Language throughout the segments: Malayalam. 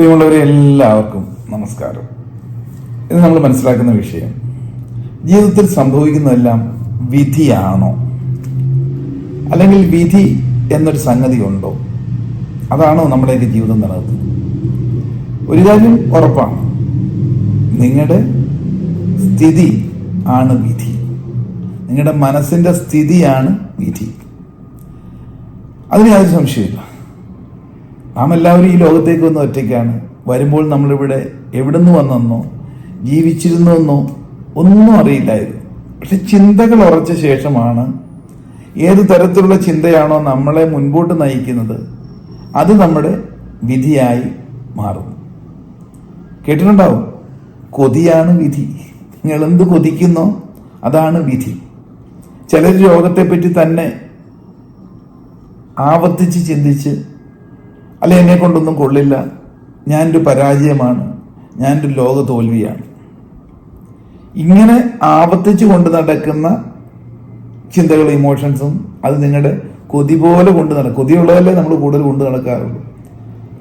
പ്രിയമുള്ളവരെ എല്ലാവർക്കും നമസ്കാരം. ഇത് നമ്മൾ മനസ്സിലാക്കുന്ന വിഷയം ജീവിതത്തിൽ സംഭവിക്കുന്നതെല്ലാം വിധിയാണോ? അല്ലെങ്കിൽ വിധി എന്നൊരു സംഗതി ഉണ്ടോ? അതാണോ നമ്മുടെയൊക്കെ ജീവിതം നിലനിർത്തുന്നത് ഒരു കാര്യം ഉറപ്പാണ്. നിങ്ങളുടെ സ്ഥിതി ആണ് വിധി. നിങ്ങളുടെ മനസ്സിന്റെ സ്ഥിതിയാണ് വിധി. അതിന് യാതൊരു സംശയമില്ല നാം എല്ലാവരും ഈ ലോകത്തേക്ക് വന്ന ഒറ്റയ്ക്കാണ്. വരുമ്പോൾ നമ്മളിവിടെ എവിടെ നിന്ന് വന്നെന്നോ ജീവിച്ചിരുന്നുവെന്നോ ഒന്നും അറിയില്ലായിരുന്നു. പക്ഷെ ചിന്തകൾ ഉറച്ച ശേഷമാണ് ഏത് തരത്തിലുള്ള ചിന്തയാണോ നമ്മളെ മുൻപോട്ട് നയിക്കുന്നത് അത് നമ്മുടെ വിധിയായി മാറുന്നു. കേട്ടിട്ടുണ്ടാവും? കൊതിയാണ് വിധി. നിങ്ങൾ എന്ത് കൊതിക്കുന്നോ അതാണ് വിധി. ചിലർ രോഗത്തെപ്പറ്റി തന്നെ ആവർത്തിച്ച് ചിന്തിച്ച് അല്ല എന്നെ കൊണ്ടൊന്നും കൊള്ളില്ല. ഞാനൊരു പരാജയമാണ്. ഞാൻ ഞാനൊരു ലോക തോൽവിയാണ്. ഇങ്ങനെ ആവർത്തിച്ചു കൊണ്ട് നടക്കുന്ന ചിന്തകളും ഇമോഷൻസും അത് നിങ്ങളുടെ കൊതി പോലെ കൊണ്ട് നടക്കും കൊതിയുള്ളതല്ലേ നമ്മൾ കൂടുതൽ കൊണ്ട് നടക്കാറുള്ളൂ.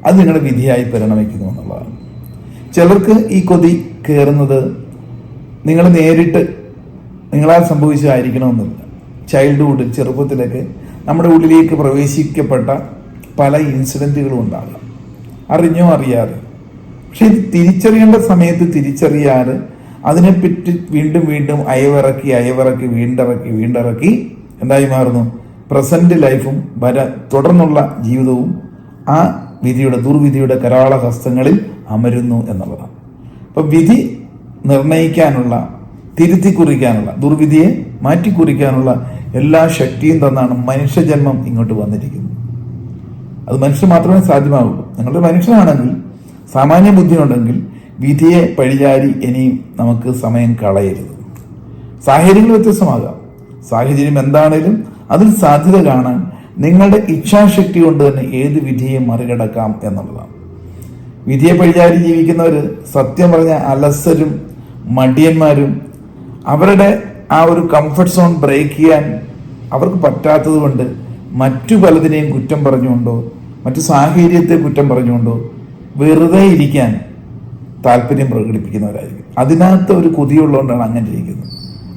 അത് നിങ്ങളുടെ വിധിയായി പരിണമിക്കുന്നു എന്നുള്ളതാണ്. ചിലർക്ക് ഈ കൊതി കയറുന്നത് നിങ്ങൾ നേരിട്ട് നിങ്ങളാൽ സംഭവിച്ചതായിരിക്കണമെന്നില്ല. ചൈൽഡ്ഹുഡ് ചെറുപ്പത്തിലൊക്കെ നമ്മുടെ ഉള്ളിലേക്ക് പ്രവേശിക്കപ്പെട്ട പല ഇൻസിഡന്റുകളും ഉണ്ടാകാം. അറിഞ്ഞോ അറിയാതെ. പക്ഷെ ഇത് തിരിച്ചറിയേണ്ട സമയത്ത് തിരിച്ചറിയാതെ അതിനെപ്പറ്റി വീണ്ടും വീണ്ടും അയവിറക്കി അയവിറക്കി വീണ്ടിറക്കി വീണ്ടിറക്കി എന്തായി മാറുന്നു? പ്രസന്റ് ലൈഫും വര തുടർന്നുള്ള ജീവിതവും ആ വിധിയുടെ ദുർവിധിയുടെ കരാള ഹസ്തങ്ങളിൽ അമരുന്നു എന്നുള്ളതാണ്. അപ്പം വിധി നിർണയിക്കാനുള്ള തിരുത്തി കുറിക്കാനുള്ള ദുർവിധിയെ മാറ്റിക്കുറിക്കാനുള്ള എല്ലാ ശക്തിയും തന്നാണ് മനുഷ്യജന്മം ഇങ്ങോട്ട് വന്നിരിക്കുന്നത്. അത് മനുഷ്യൻ മാത്രമേ സാധ്യമാവുള്ളൂ. നിങ്ങളുടെ മനുഷ്യനാണെങ്കിൽ സാമാന്യ ബുദ്ധി ഉണ്ടെങ്കിൽ വിധിയെ പഴിചാരി ഇനിയും നമുക്ക് സമയം കളയരുത്. സാഹചര്യങ്ങൾ വ്യത്യസ്തമാകാം. സാഹചര്യം എന്താണേലും അതിൽ സാധ്യത കാണാൻ നിങ്ങളുടെ ഇച്ഛാശക്തി കൊണ്ട് തന്നെ ഏത് വിധിയെ മറികടക്കാം എന്നുള്ളതാണ്. വിധിയെ പഴിചാരി ജീവിക്കുന്നവർ സത്യം പറഞ്ഞ അലസരും മടിയന്മാരും അവരുടെ ആ ഒരു കംഫർട്ട് സോൺ ബ്രേക്ക് ചെയ്യാൻ അവർക്ക് പറ്റാത്തത് കൊണ്ട് മറ്റു പലതിനെയും കുറ്റം പറഞ്ഞുകൊണ്ടോ മറ്റു സാഹചര്യത്തെ കുറ്റം പറഞ്ഞുകൊണ്ടോ വെറുതെ ഇരിക്കാൻ താല്പര്യം പ്രകടിപ്പിക്കുന്നവരായിരിക്കും. അതിനകത്ത് ഒരു കൊതിയുള്ളതുകൊണ്ടാണ് അങ്ങനെ ഇരിക്കുന്നത്.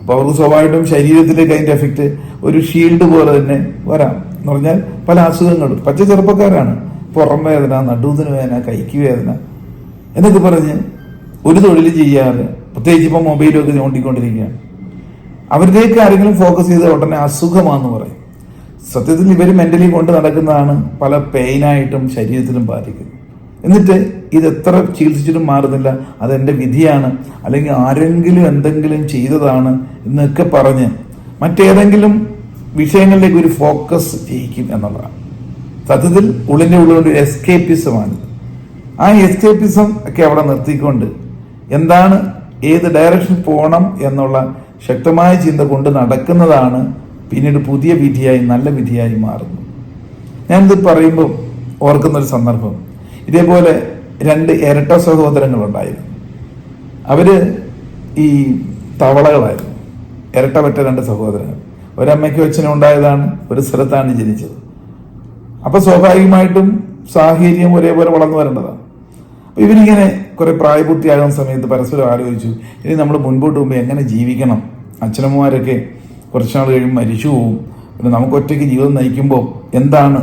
അപ്പോൾ അവർക്ക് സ്വാഭാവികമായിട്ടും ശരീരത്തിലേക്ക് അതിന്റെ എഫക്റ്റ് ഒരു ഷീൽഡ് പോലെ തന്നെ വരാം. എന്ന് പറഞ്ഞാൽ പല അസുഖങ്ങളും. പച്ച ചെറുപ്പക്കാരാണ്. പുറം വേദന നടുവിന് വേദന കൈക്ക് വേദന എന്നൊക്കെ പറഞ്ഞ് ഒരു തൊഴിൽ ചെയ്യാതെ പ്രത്യേകിച്ച് ഇപ്പോൾ മൊബൈലൊക്കെ നോണ്ടിക്കൊണ്ടിരിക്കുകയാണ് അവരിലേക്ക് ആരെങ്കിലും ഫോക്കസ് ചെയ്ത ഉടനെ അസുഖമാണെന്ന് പറയും. സത്യത്തിൽ ഇവർ മെന്റലി കൊണ്ട് നടക്കുന്നതാണ് പല പെയിനായിട്ടും ശരീരത്തിലും ബാധിക്കുന്നത്. എന്നിട്ട് ഇത് എത്ര ചികിത്സിച്ചിട്ടും മാറുന്നില്ല അതെന്റെ വിധിയാണ് അല്ലെങ്കിൽ ആരെങ്കിലും എന്തെങ്കിലും ചെയ്തതാണ് എന്നൊക്കെ പറഞ്ഞ് മറ്റേതെങ്കിലും വിഷയങ്ങളിലേക്ക് ഒരു ഫോക്കസ് ചെയ്യിക്കും എന്നുള്ളതാണ്. സത്യത്തിൽ ഉള്ളിന്റെ ഉള്ളുകൊണ്ട് ഒരു എസ്കേപ്പിസമാണ് ആ എസ്കേപ്പിസം ഒക്കെ അവിടെ നിർത്തിക്കൊണ്ട് എന്താണ് ഏത് ഡയറക്ഷൻ പോകണം എന്നുള്ള ശക്തമായ ചിന്ത കൊണ്ട് നടക്കുന്നതാണ് പിന്നീട് പുതിയ വിധിയായി നല്ല വിധിയായി മാറുന്നു. ഞാനിത് പറയുമ്പോൾ ഓർക്കുന്നൊരു സന്ദർഭം. ഇതേപോലെ രണ്ട് ഇരട്ട സഹോദരങ്ങളുണ്ടായിരുന്നു. അവർ ഈ തവളകളായിരുന്നു. ഇരട്ട പറ്റ രണ്ട് സഹോദരങ്ങൾ. ഒരമ്മയ്ക്കും അച്ഛനും ഉണ്ടായതാണ് ഒരു സ്ഥലത്താണ് ജനിച്ചത്. അപ്പോൾ സ്വാഭാവികമായിട്ടും സാഹചര്യം ഒരേപോലെ വളർന്നു വരേണ്ടതാണ്. ഇവരിങ്ങനെ കുറെ പ്രായപൂർത്തിയാകുന്ന സമയത്ത് പരസ്പരം ആലോചിച്ചു ഇനി നമ്മൾ മുൻപോട്ട് പോകുമ്പോൾ എങ്ങനെ ജീവിക്കണം? അച്ഛനമ്മമാരൊക്കെ കുറച്ചുനാൾ കഴിയുമ്പോൾ മരിച്ചു പോവും. പിന്നെ നമുക്ക് ഒറ്റയ്ക്ക് ജീവിതം നയിക്കുമ്പോൾ എന്താണ്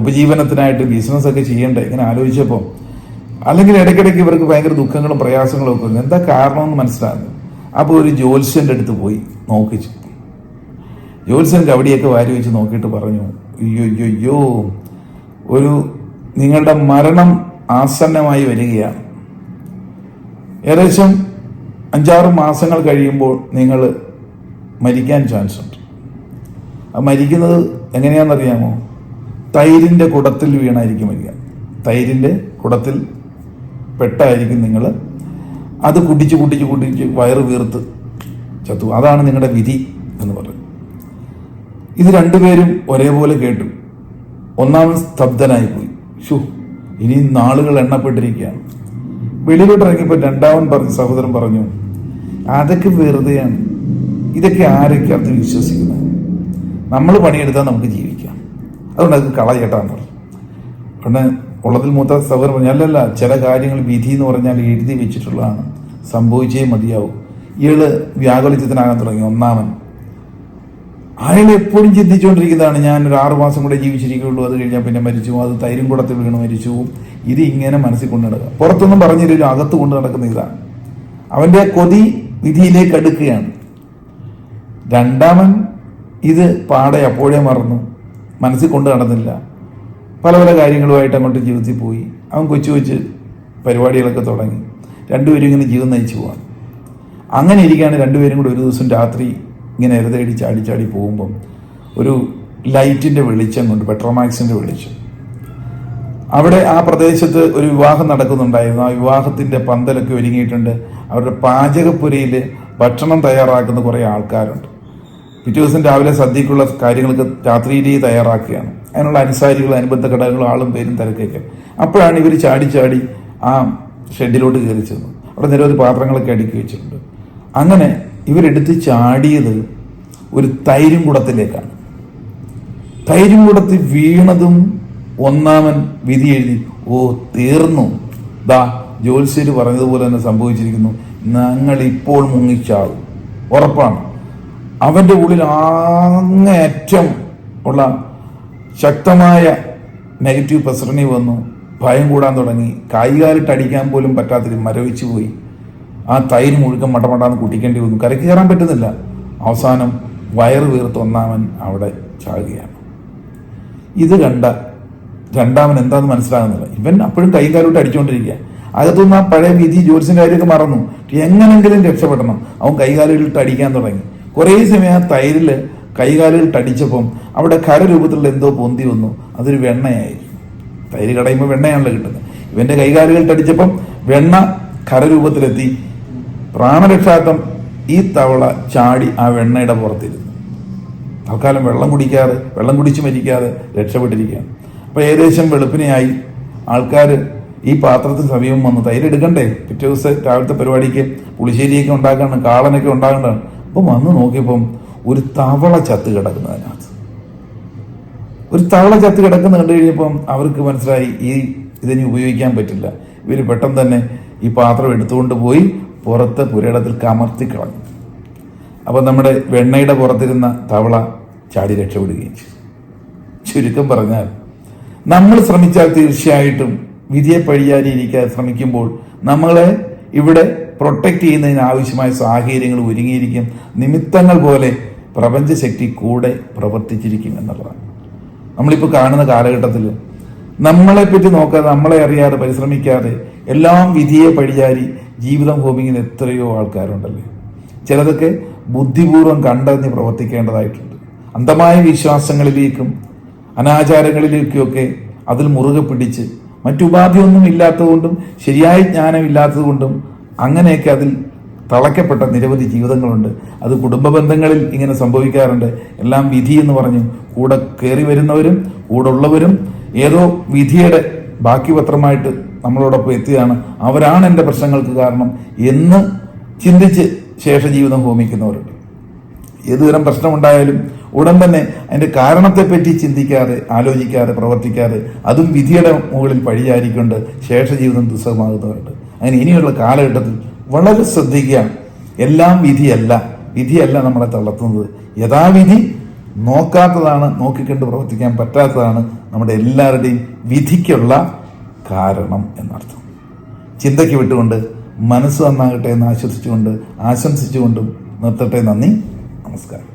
ഉപജീവനത്തിനായിട്ട് ബിസിനസ് ഒക്കെ ചെയ്യേണ്ടത്? ഇങ്ങനെ ആലോചിച്ചപ്പോൾ അല്ലെങ്കിൽ ഇടയ്ക്കിടയ്ക്ക് ഇവർക്ക് ഭയങ്കര ദുഃഖങ്ങളും പ്രയാസങ്ങളും ഒക്കെ എന്താ കാരണമെന്ന് മനസ്സിലാകുന്നു. അപ്പോൾ ഒരു ജ്യോത്സ്യന്റെ അടുത്ത് പോയി നോക്കിച്ചു ജ്യോത്സ്യൻ കവടിയൊക്കെ വാരി വെച്ച് നോക്കിയിട്ട് പറഞ്ഞു അയ്യോ അയ്യോ ഒരു നിങ്ങളുടെ മരണം ആസന്നമായി വരികയാണ്. ഏകദേശം അഞ്ചാറ് മാസങ്ങൾ കഴിയുമ്പോൾ നിങ്ങൾ മരിക്കാൻ ചാൻസ് ഉണ്ട്. ആ മരിക്കുന്നത് എങ്ങനെയാണെന്നറിയാമോ? തൈരിന്റെ കുടത്തിൽ വീണായിരിക്കും മരിക്കുക. തൈരിന്റെ കുടത്തിൽ പെട്ടായിരിക്കും നിങ്ങൾ അത് കുടിച്ച് കുടിച്ച് കുടിച്ച് വയറ് വീർത്ത് ചത്തു അതാണ് നിങ്ങളുടെ വിധി എന്ന് പറയും ഇത് രണ്ടുപേരും ഒരേപോലെ കേട്ടു. ഒന്നാമൻ സ്തബ്ധനായി പോയി. ഷു ഇനി നാളുകൾ എണ്ണപ്പെട്ടിരിക്കുകയാണ്. വെളിയിലോട്ട് ഇറങ്ങിയപ്പോൾ രണ്ടാമൻ പറഞ്ഞു സഹോദരൻ പറഞ്ഞു അതൊക്കെ വെറുതെയാണ്. ഇതൊക്കെ ആരൊക്കെ അത് വിശ്വസിക്കുന്നത്? നമ്മൾ പണിയെടുത്താൽ നമുക്ക് ജീവിക്കാം. അതുകൊണ്ട് അത് കളയട്ടാന്ന് പറഞ്ഞു. ഉടനെ ഉള്ളതിൽ മൂത്ത സഹോദരൻ പറഞ്ഞു അല്ലല്ല ചില കാര്യങ്ങൾ വിധി എന്ന് പറഞ്ഞാൽ എഴുതി വെച്ചിട്ടുള്ളതാണ്. സംഭവിച്ചേ മതിയാവും. ഇയാൾ വ്യാകുലചിത്തനാകാൻ തുടങ്ങി. ഒന്നാമൻ അയാൾ എപ്പോഴും ചിന്തിച്ചുകൊണ്ടിരിക്കുന്നതാണ്. ഞാൻ ഒരു ആറു മാസം കൂടെ ജീവിച്ചിരിക്കുകയുള്ളൂ. അത് കഴിഞ്ഞാൽ പിന്നെ മരിച്ചു അത് തൈരും കുടത്തിൽ വീണ് മരിച്ചു ഇത് ഇങ്ങനെ മനസ്സിൽ കൊണ്ടു നടക്കുക പുറത്തൊന്നും പറഞ്ഞില്ലല്ലോ അകത്ത് കൊണ്ട് നടക്കുന്ന ഇതാണ്. അവന്റെ കൊതി വിധിയിലേക്ക് അടുക്കുകയാണ്. രണ്ടാമൻ ഇത് പാടെ അപ്പോഴേ മറന്നു. മനസ്സിൽ കൊണ്ട് നടന്നില്ല. പല പല കാര്യങ്ങളുമായിട്ട് അങ്ങോട്ട് ജീവിതത്തിൽ പോയി. അവൻ കൊച്ചു കൊച്ചു പരിപാടികളൊക്കെ തുടങ്ങി. രണ്ടുപേരും ഇങ്ങനെ ജീവൻ നയിച്ചു പോവാണ് അങ്ങനെ ഇരിക്കുകയാണ് രണ്ടുപേരും കൂടെ ഒരു ദിവസം രാത്രി ഇങ്ങനെ എരുതേടി ചാടി ചാടി പോകുമ്പം ഒരു ലൈറ്റിന്റെ വെളിച്ചം കൊണ്ട് പെട്രോമാക്സിന്റെ വെളിച്ചം. അവിടെ ആ പ്രദേശത്ത് ഒരു വിവാഹം നടക്കുന്നുണ്ടായിരുന്നു. ആ വിവാഹത്തിന്റെ പന്തലൊക്കെ ഒരുങ്ങിയിട്ടുണ്ട്. അവരുടെ പാചകപ്പുരയിൽ ഭക്ഷണം തയ്യാറാക്കുന്ന കുറേ ആൾക്കാരുണ്ട്. പിറ്റേ ദിവസം രാവിലെ സദ്യക്കുള്ള കാര്യങ്ങൾക്ക് രാത്രിയിലേ തയ്യാറാക്കുകയാണ്. അതിനുള്ള അനുസാരികൾ അനുബന്ധ ഘടകങ്ങളും ആളും പേരും തിരക്കൊക്കെ. അപ്പോഴാണ് ഇവർ ചാടി ചാടി ആ ഷെഡിലോട്ട് കയറി ചെന്നത്. അവിടെ നിരവധി പാത്രങ്ങളൊക്കെ അടുക്കി വെച്ചിട്ടുണ്ട്. അങ്ങനെ ഇവരെടുത്ത് ചാടിയത് ഒരു തൈരും കുടത്തിലേക്കാണ് തൈരും കുടത്തിൽ വീണതും ഒന്നാമൻ വിധി എഴുതി ഓ തീർന്നു. ദാ ജ്യോത്സ്യര് പറഞ്ഞതുപോലെ തന്നെ സംഭവിച്ചിരിക്കുന്നു. ഞങ്ങൾ ഇപ്പോൾ മുങ്ങിച്ചാകും ഉറപ്പാണ്. അവന്റെ ഉള്ളിൽ അങ്ങേയറ്റം ഉള്ള ശക്തമായ നെഗറ്റീവ് പ്രസരണി വന്നു. ഭയം കൂടാൻ തുടങ്ങി. കൈകാലിട്ട് അടിക്കാൻ പോലും പറ്റാത്തതിൽ മരവിച്ചു പോയി. ആ തൈര് മുഴുക്കൻ മട്ടമട്ടാന്ന് കുട്ടിക്കേണ്ടി വന്നു. കരക്ക് കയറാൻ പറ്റുന്നില്ല. അവസാനം വയറ് വീർത്ത് ഒന്നാമൻ അവിടെ ചാകുകയാണ് ഇത് കണ്ട രണ്ടാമൻ എന്താന്ന് മനസ്സിലാകുന്നില്ല. ഇവൻ അപ്പോഴും കൈകാലോട്ട് അടിച്ചുകൊണ്ടിരിക്കുക അകത്തുനിന്ന് ആ പഴയ വിധി ജോലിസിന്റെ കാര്യമൊക്കെ മറന്നു. എങ്ങനെങ്കിലും രക്ഷപ്പെടണം. അവൻ കൈകാലിട്ട് അടിക്കാൻ തുടങ്ങി. കുറേ സമയം ആ തൈരിൽ കൈകാലുകൾ തടിച്ചപ്പം അവിടെ ഖരരൂപത്തിലുള്ള എന്തോ പൊന്തി വന്നു. അതൊരു വെണ്ണയായിരുന്നു. തൈര് കടയുമ്പോൾ വെണ്ണയാണല്ലോ കിട്ടുന്നത് ഇവന്റെ കൈകാലുകൾ തടിച്ചപ്പം വെണ്ണ ഖരരൂപത്തിലെത്തി പ്രാണരക്ഷാർത്ഥം ഈ തവള ചാടി ആ വെണ്ണയുടെ പുറത്തിരുന്നു. തൽക്കാലം വെള്ളം കുടിക്കാതെ വെള്ളം കുടിച്ച് മരിക്കാതെ രക്ഷപ്പെട്ടിരിക്കുകയാണ്. അപ്പോൾ ഏകദേശം വെളുപ്പിനെയായി. ആൾക്കാർ ഈ പാത്രത്തിന് സമീപം വന്ന്. തൈര് എടുക്കണ്ടേ? പിറ്റേ ദിവസം രാവിലത്തെ പരിപാടിക്ക് പുളിശ്ശേരിയൊക്കെ ഉണ്ടാക്കണം കാളനൊക്കെ ഉണ്ടാകേണ്ടതാണ് അപ്പം വന്ന് നോക്കിയപ്പം ഒരു തവള ചത്ത് കിടക്കുന്നതിനകത്ത് ഒരു തവള ചത്ത് കിടക്കുന്ന കണ്ടു കഴിഞ്ഞപ്പം അവർക്ക് മനസ്സിലായി ഈ ഇതിനി ഉപയോഗിക്കാൻ പറ്റില്ല. ഇവർ പെട്ടെന്ന് തന്നെ ഈ പാത്രം എടുത്തുകൊണ്ട് പോയി പുറത്ത് പുരയിടത്തിൽ കമർത്തി കളഞ്ഞു. അപ്പം നമ്മുടെ വെണ്ണയുടെ പുറത്തിരുന്ന തവള ചാടി രക്ഷപ്പെടുകയും ചെയ്തു. ചുരുക്കം പറഞ്ഞാൽ നമ്മൾ ശ്രമിച്ചാൽ തീർച്ചയായിട്ടും വിധിയെ പഴിയാതിരിക്കാൻ ശ്രമിക്കുമ്പോൾ നമ്മളെ ഇവിടെ പ്രൊട്ടക്റ്റ് ചെയ്യുന്നതിന് ആവശ്യമായ സാഹചര്യങ്ങൾ ഒരുങ്ങിയിരിക്കും. നിമിത്തങ്ങൾ പോലെ പ്രപഞ്ചശക്തി കൂടെ പ്രവർത്തിച്ചിരിക്കും എന്നുള്ളതാണ്. നമ്മളിപ്പോൾ കാണുന്ന കാലഘട്ടത്തിൽ നമ്മളെ പറ്റി നോക്കാതെ നമ്മളെ അറിയാതെ പരിശ്രമിക്കാതെ എല്ലാം വിധിയെ പഴിചാരി ജീവിതം ഹോമിങ്ങിന് എത്രയോ ആൾക്കാരുണ്ടല്ലേ? ചിലതൊക്കെ ബുദ്ധിപൂർവം കണ്ടറിഞ്ഞ് പ്രവർത്തിക്കേണ്ടതായിട്ടുണ്ട്. അന്ധമായ വിശ്വാസങ്ങളിലേക്കും അനാചാരങ്ങളിലേക്കുമൊക്കെ അതിൽ മുറുകെ പിടിച്ച് മറ്റുപാധിയൊന്നും ഇല്ലാത്തതുകൊണ്ടും ശരിയായ ജ്ഞാനം ഇല്ലാത്തതുകൊണ്ടും അങ്ങനെയൊക്കെ അതിൽ തളയ്ക്കപ്പെട്ട നിരവധി ജീവിതങ്ങളുണ്ട്. അത് കുടുംബ ബന്ധങ്ങളിൽ ഇങ്ങനെ സംഭവിക്കാറുണ്ട്. എല്ലാം വിധി എന്ന് പറഞ്ഞു കൂടെ കയറി വരുന്നവരും കൂടെ ഉള്ളവരും ഏതോ വിധിയുടെ ബാക്കി പത്രമായിട്ട് നമ്മളോടൊപ്പം എത്തിയതാണ് അവരാണ് എന്റെ പ്രശ്നങ്ങൾക്ക് കാരണം എന്ന് ചിന്തിച്ച് ശേഷജീവിതം ഹോമിക്കുന്നവരുണ്ട്. ഏതുതരം പ്രശ്നമുണ്ടായാലും ഉടൻ തന്നെ അതിന്റെ കാരണത്തെപ്പറ്റി ചിന്തിക്കാതെ ആലോചിക്കാതെ പ്രവർത്തിക്കാതെ അതും വിധിയുടെ മുകളിൽ പഴിചാരിക്കൊണ്ട് ശേഷജീവിതം ദുസ്സഹമാകുന്നവരുണ്ട്. അങ്ങനെ ഇനിയുള്ള കാലഘട്ടത്തിൽ വളരെ ശ്രദ്ധിക്കുക. എല്ലാം വിധിയല്ല. വിധിയല്ല നമ്മളെ തളർത്തുന്നത്. യഥാവിധി നോക്കാത്തതാണ് നോക്കിക്കണ്ട് പ്രവർത്തിക്കാൻ പറ്റാത്തതാണ് നമ്മുടെ എല്ലാവരുടെയും വിധിക്കുള്ള കാരണം എന്നർത്ഥം. ചിന്തയ്ക്ക് വിട്ടുകൊണ്ട് മനസ്സ് നന്നാകട്ടെ എന്ന് ആശ്വസിച്ചുകൊണ്ട് ആശംസിച്ചുകൊണ്ടും നിർത്തട്ടെ. നന്ദി. നമസ്കാരം.